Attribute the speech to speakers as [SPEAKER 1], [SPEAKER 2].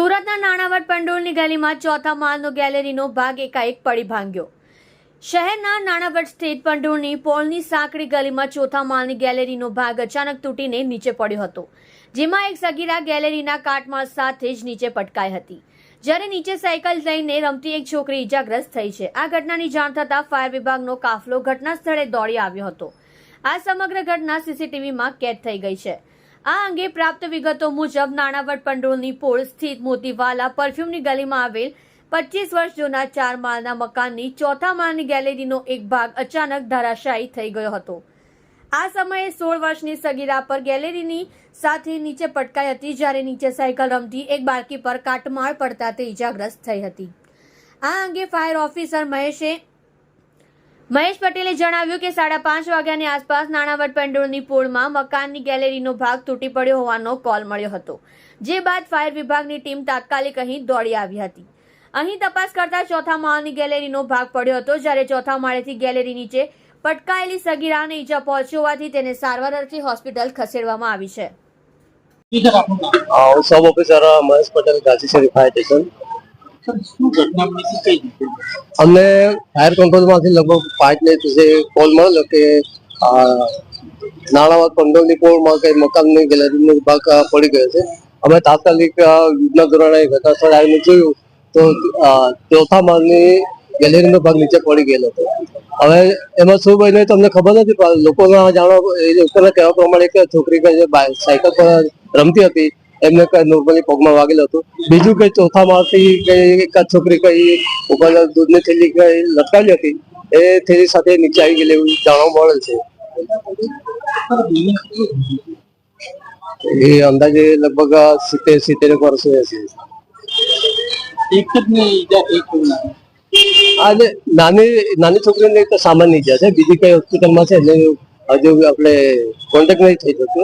[SPEAKER 1] સુરતના નાણાવટ પંડોળની ગલીમાં ચોથા માળનો ગેલેરીનો ભાગ એકાએક પડી ભાંગ્યો. શહેરના નાણાવટ સ્થિત પંડોળની પોળની સાંકડી ગલીમાં ચોથા માળની ગેલેરીનો ભાગ અચાનક તૂટીને નીચે પડ્યો હતો, જેમાં એક સગીરા ગેલેરીના કાટમાળ સાથે જ નીચે પટકાઈ હતી. જ્યારે નીચે સાયકલ લઈને રમતી એક છોકરી ઈજાગ્રસ્ત થઈ છે. આ ઘટનાની જાણ થતાં ફાયર વિભાગનો કાફલો ઘટના સ્થળે દોડી આવ્યો હતો. આ સમગ્ર ઘટના સીસીટીવીમાં કેદ થઈ ગઈ છે. આ અંગે પ્રાપ્ત વિગતો મુજબ નાણાવટ પંડોળની પોળ સ્થિત મોતીવાલા પરફ્યુમની ગલીમાં આવેલ પચીસ વર્ષ જૂના ચાર માળના મકાનની ચોથા માળની ગેલેરીનો એક ભાગ અચાનક ધરાશાયી થઈ ગયો હતો. આ સમયે સોળ વર્ષની સગીરા પર ગેલેરીની સાથે નીચે પટકાઈ હતી જ્યારે નીચે સાયકલ રમતી એક બાળકી પર કાટમાળ પડતા તે ઇજાગ્રસ્ત થઈ હતી. આ અંગે ફાયર ઓફિસર મહેશે મહેશ પટેલે જણાવ્યું કે સાડા પાંચ વાગ્યાની આસપાસ નાણાવટ પેન્ડોળની પોળમાં મકાનની ગેલેરીનો ભાગ તૂટી પડ્યો હોવાનો કોલ મળ્યો હતો જે બાદ ફાયર વિભાગની ટીમ તાત્કાલિક અહીં દોડી આવી હતી. અહીં તપાસ કરતા ચોથા માળની ગેલેરીનો ભાગ પડ્યો હતો જ્યારે ચોથા માળેથી ગેલેરી નીચે પટકાયેલી સગીરાને ઈજા પહોંચી હોવાથી તેને સારવાર અર્થે હોસ્પિટલ ખસેડવામાં આવી છે.
[SPEAKER 2] હા સબ ઓફિસર મહેશ પટેલ ગાંધીશરી ફાયર સ્ટેશન. અમને ફાયર કંટ્રોલમાંથી લગભગ પાંચ મિનિટ પછી કોલ મળેલો કે નાણાવત પંડોળની પોળમાં કઈ મકાનની ગેલેરીનો ભાગ પડી ગયો છે. અમે તાત્કાલિક યુદ્ધના ધોરણે ઘટના સ્થળે આવીને જોયું તો ચોથા માળની ગેલેરીનો ભાગ નીચે પડી ગયેલો હતો. હવે એમાં શું બન્યું તમને ખબર નથી, પણ લોકોના જાણવા, એ લોકોના કહેવા પ્રમાણે કે છોકરી જે સાયકલ પર રમતી હતી એમને કઈ નોર્મલી પગમાં વાગેલું હતું. બીજું કઈ ચોથા માળથી કઈ એકાદ છોકરી કઈ ઉપર દૂધની થેલી કઈ લટકાવી હતી એ થેલી સાથે નીચે આવી ગયેલી એવું જાણવા મળે છે? એ અંદાજે લગભગ સિત્તેર સિત્તેર વર્ષ હશે.
[SPEAKER 3] એક જ ઈજા
[SPEAKER 2] આજે નાની. નાની છોકરીને તો સામાન્ય ઈજા છે બીજી કઈ હોસ્પિટલમાં છે? એટલે હજુ આપણે કોન્ટેક્ટ નહીં થઈ શકતો.